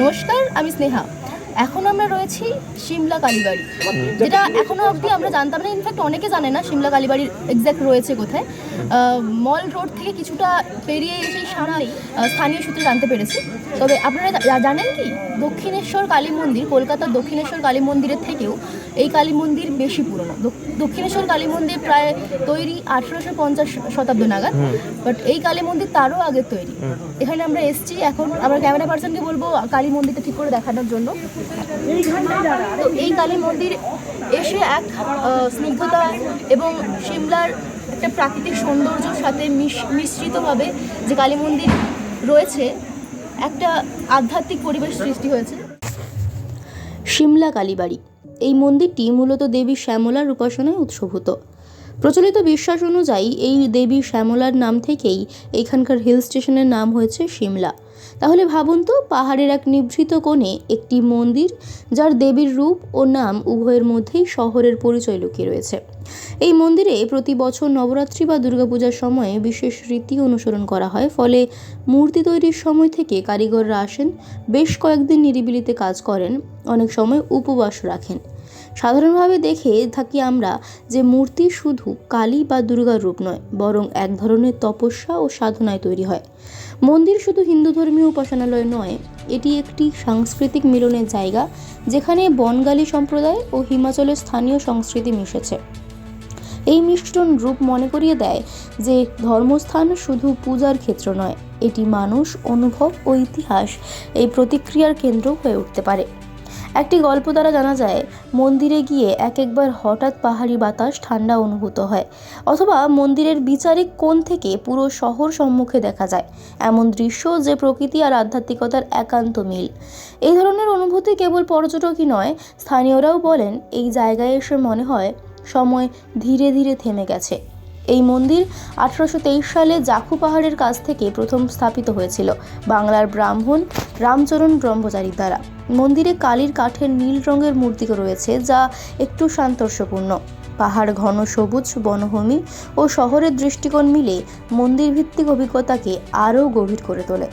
নমস্কার আমি স্নেহা। এখন আমরা রয়েছি সিমলা কালীবাড়ি যেটা এখনও অবধি আমরা জানতাম না ইনফ্যাক্ট অনেকে জানে না সিমলা কালীবাড়ির এক্স্যাক্ট রয়েছে কোথায়। মল রোড থেকে কিছুটা পেরিয়ে এসে আহ, স্থানীয় সূত্রে জানতে পেরেছি। তবে আপনারা জানেন কি? দক্ষিণেশ্বর কালী মন্দির কলকাতার দক্ষিণেশ্বর কালী মন্দিরের থেকেও এই কালী মন্দির বেশি পুরনো। দক- দক্ষিণেশ্বর কালী মন্দির প্রায় তৈরি আঠেরোশো পঞ্চাশ শতাব্দ নাগাদ বাট এই কালী মন্দির তারও আগের তৈরি। এখানে আমরা এসেছি এখন আমরা ক্যামেরা পার্সনকে বলব কালী মন্দিরটা ঠিক করে দেখানোর জন্য। এই কালী মন্দির এসে এক স্নিগ্ধতা এবং সিমলার একটা প্রাকৃতিক সৌন্দর্যর সাথে মিশ- মিশ্রিতভাবে যে কালী মন্দির রয়েছে, একটা আধ্যাত্মিক পরিবেশ সৃষ্টি হয়েছে। সিমলা কালীবাড়ি। এই মন্দিরটি মূলত দেবী শ্যামলার উপাসনায় উৎসভূত প্রচলিত বিশ্বাস অনুযায়ী এই দেবী শ্যামলার নাম থেকেই এখানকার হিল স্টেশনের নাম হয়েছে সিমলা। তাহলে ভাবুন তো, পাহাড়ের এক নিভৃত কোণে একটি মন্দির, যার দেবীর রূপ ও নাম উভয়ের মধ্যেই শহরের পরিচয় লুকিয়ে রয়েছে। এই মন্দিরে প্রতি বছর নবরাত্রি বা দুর্গাপূজার সময়ে বিশেষ রীতি অনুসরণ করা হয়, ফলে মূর্তি তৈরির সময় থেকে কারিগররা আসেন, বেশ কয়েকদিন নিরিবিলিতে কাজ করেন, অনেক সময় উপবাস রাখেন। সাধারণভাবে দেখে থাকি আমরা যে মূর্তি শুধু কালী বা দুর্গার রূপ নয়, বরং এক ধরনের তপস্যা ও সাধনায় তৈরি হয়। মন্দির শুধু হিন্দু ধর্মীয় উপাসনালয় নয়, এটি একটি সাংস্কৃতিক মিলনের জায়গা, যেখানে বনগালি সম্প্রদায় ও হিমাচলের স্থানীয় সংস্কৃতি মিশেছে। এই মিশ্রণ রূপ মনে করিয়ে দেয় যে ধর্মস্থান শুধু পূজার ক্ষেত্র নয়, এটি মানুষ, অনুভব ও ইতিহাস এই প্রতিক্রিয়ার কেন্দ্র হয়ে উঠতে পারে। একটি গল্প দ্বারা জানা যায়, মন্দিরে গিয়ে এক একবার হঠাৎ পাহাড়ি বাতাস ঠান্ডা অনুভূত হয়, অথবা মন্দিরের বিচারিক কোণ থেকে পুরো শহর সম্মুখে দেখা যায়। এমন দৃশ্য যে প্রকৃতি আর আধ্যাত্মিকতার একান্ত মিল। এই ধরনের অনুভূতি কেবল পর্যটকই নয়, স্থানীয়রাও বলেন, এই জায়গায় এসে মনে হয়, সময় ধীরে ধীরে থেমে গেছে। এই মন্দির আঠারোশো তেইশ সালে জাখু পাহাড়ের কাছ থেকে প্রথম স্থাপিত হয়েছিল, বাংলার ব্রাহ্মণ রামচরণ ব্রহ্মচারীর দ্বারা। মন্দিরে কালীর কাঠের নীল রঙের মূর্তি রয়েছে, যা একটু সান্তর্ষপূর্ণ পাহাড় ঘন সবুজ, বনভূমি ও শহরের দৃষ্টিকোণ মিলে মন্দির ভিত্তিক অভিজ্ঞতাকে আরও গভীর করে তোলে।